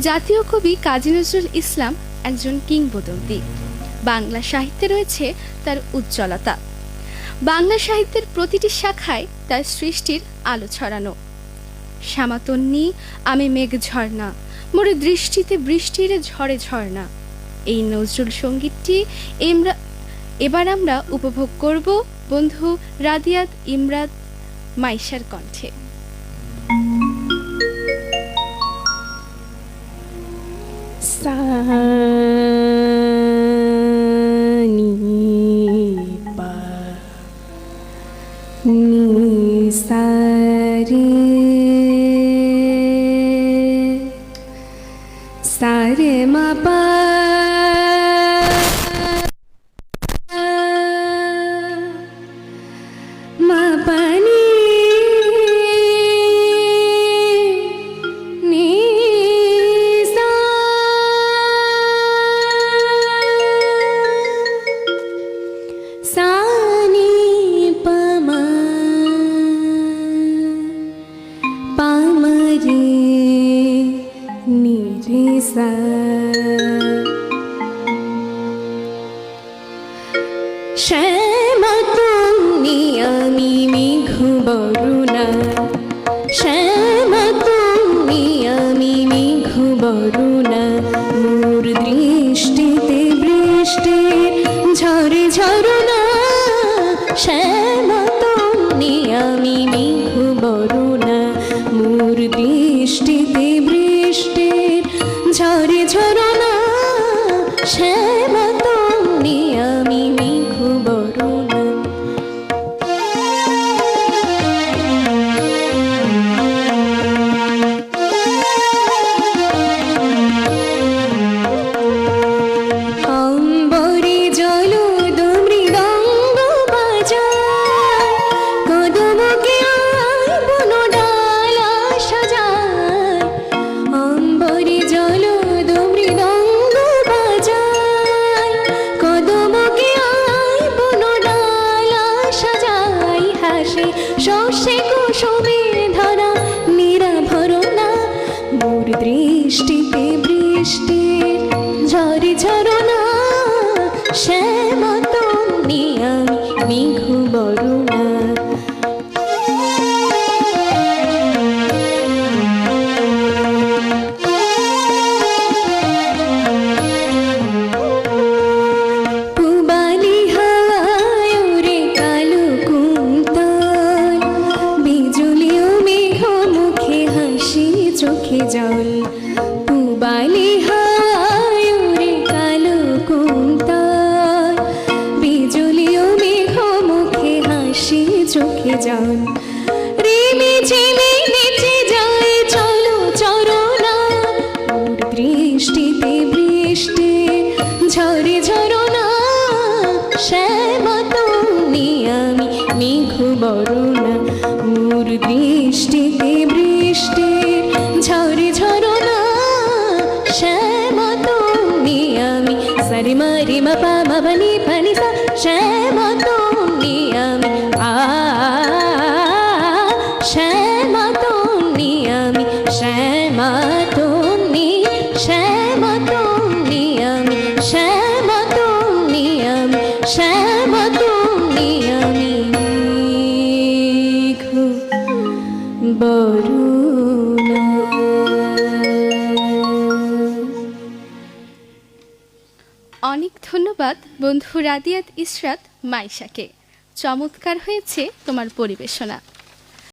জাতীয় কবি কাজী নজরুল ইসলাম একজন কিংবদন্তি। বাংলা সাহিত্যে রয়েছে তার উজ্জ্বলতা। বাংলা সাহিত্যের প্রতিটি শাখায় তার সৃষ্টির আলো ছড়ানো। শ্যামাতন্নি আমি মেঘ ঝর্ণা মোরে দৃষ্টিতে বৃষ্টির ঝড়ে ঝর্ণা এই নজরুল সঙ্গীতটি এমরা এবার আমরা উপভোগ করব বন্ধু রাদিয়াত ইমরাদ মাইশার কণ্ঠে। Sanipa Nisare. Sare Mapa रे सा শ্যামা তুমি আমি মেঘু বরুণা শ্যামা তুমি আমি মেঘু বরুণা মোর দৃষ্টিতে বৃষ্টির শ্যামা চোখে জল। রেমে ঝেমে নেচে যায়, চলো চরনা ওর দৃষ্টিতে বৃষ্টি ঝরে ঝরনা শ্যামা, তুমি, আমি, মেঘু, বরুণা। মোর দৃষ্টিতে বৃষ্টি ঝরে ঝরনা শ্যামা, তুমি, আমি সরি মারি মা পা মা বনি পানি সা। অনেক ধন্যবাদ বন্ধু রাদিয়াত ইসরাত মাইশাকে। চমৎকার হয়েছে তোমার পরিবেশনা।